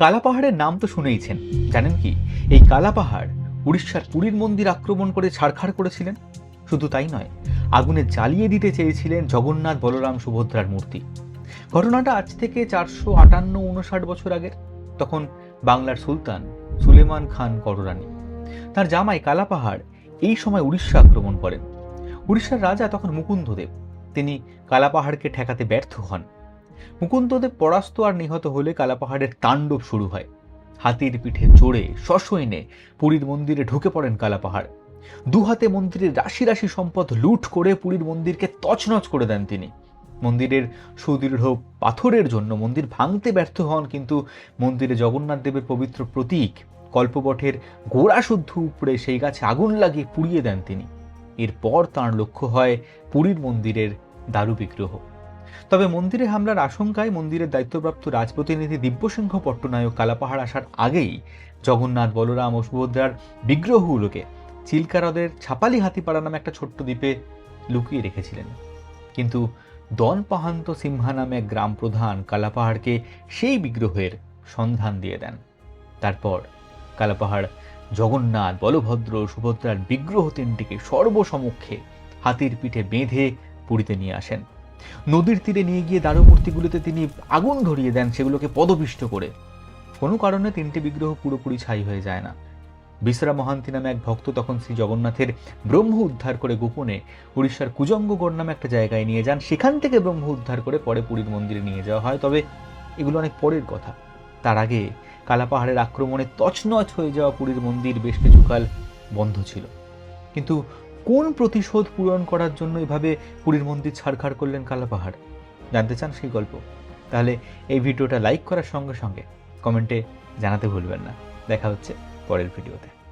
কালাপাহাড়ের নাম তো শুনেইছেন, জানেন কি? এই কালাপাহাড় উড়িষ্যার পুরীর মন্দির আক্রমণ করে ছাড়খাড় করেছিলেন? শুধু তাই নয়, আগুনে জ্বালিয়ে দিতে চেয়েছিলেন জগন্নাথ বলরাম সুভদ্রার মূর্তি। ঘটনাটা আজ থেকে চারশো আটান্ন উনষাট বছর আগের, তখন বাংলার সুলতান সুলেমান খান কররানী। তার জামাই কালাপাহাড় এই সময় উড়িষ্যা আক্রমণ করেন। উড়িষ্যার রাজা তখন মুকুন্দদেব, তিনি কালাপাহাড়কে ঠেকাতে ব্যর্থ হন। মুকুন্দদেব পরাস্ত আর নিহত হলে কালাপাহাড়ের তাণ্ডব শুরু হয়। হাতির পিঠে চড়ে সসৈনে পুরীর মন্দিরে ঢুকে পড়েন কালাপাহাড়। দু হাতে মন্দিরের রাশি রাশি সম্পদ লুট করে পুরীর মন্দিরকে তছনছ করে দেন তিনি। মন্দিরের সুদৃঢ় পাথরের জন্য মন্দির ভাঙতে ব্যর্থ হন, কিন্তু মন্দিরে জগন্নাথ দেবের পবিত্র প্রতীক, কল্পবটের গোড়া শুদ্ধ উপড়ে সেই গাছে আগুন লাগিয়ে পুড়িয়ে দেন তিনি। এরপর তাঁর লক্ষ্য হয় পুরীর মন্দিরের দারু বিগ্রহ তবে মন্দিরে হামলার আশঙ্কায় মন্দিরের দায়িত্বপ্রাপ্ত রাজপ্রতিনিধি দিব্যসিংহ পট্টনায়ক কালাপাহাড় আসার আগেই জগন্নাথ বলরাম ও সুভদ্রার বিগ্রহগুলোকে চিল্কারদের ছাপালি হাতিপাড়া নামে একটা ছোট্ট দ্বীপে লুকিয়ে রেখেছিলেন। কিন্তু দন পাহান্ত সিংহা নামে গ্রাম প্রধান কালাপাহাড়কে সেই বিগ্রহের সন্ধান দিয়ে দেন। তারপর কালাপাহাড় জগন্নাথ, বলভদ্র সুভদ্রার বিগ্রহ তিনটিকে সর্বসমক্ষে হাতির পিঠে বেঁধে পুরীতে নিয়ে আসেন। নদীর তীরে নিয়ে গিয়ে দারুমূর্তিগুলোতে তিনি আগুন ধরিয়ে দেন সেগুলোকে পদপিষ্ট করে। কোনো কারণে তিনটি বিগ্রহ পুরোপুরি ছাই হয়ে যায় না। বিসরা মহান্তি নামে এক ভক্ত তখন শ্রী জগন্নাথের ব্রহ্ম উদ্ধার করে গোপনে উড়িষ্যার কুজঙ্গগড় নামে একটা জায়গায় নিয়ে যান। সেখান থেকে ব্রহ্ম উদ্ধার করে পরে পুরীর মন্দিরে নিয়ে যাওয়া হয়। তবে এগুলো অনেক পরের কথা। তার আগে কালাপাহাড়ের আক্রমণে তছনছ হয়ে যাওয়া পুরীর মন্দির বেশ কিছুকাল বন্ধ ছিল। কিন্তু কোন প্রতিশোধ পূরণ করার জন্য এভাবে পুরীর মন্দির ছাড়খাড় করলেন কালাপাহাড়? জানতে চান সেই গল্প? তাহলে এই ভিডিওটা লাইক করার সঙ্গে সঙ্গে কমেন্টে জানাতে ভুলবেন না। দেখা হচ্ছে পরের ভিডিওতে।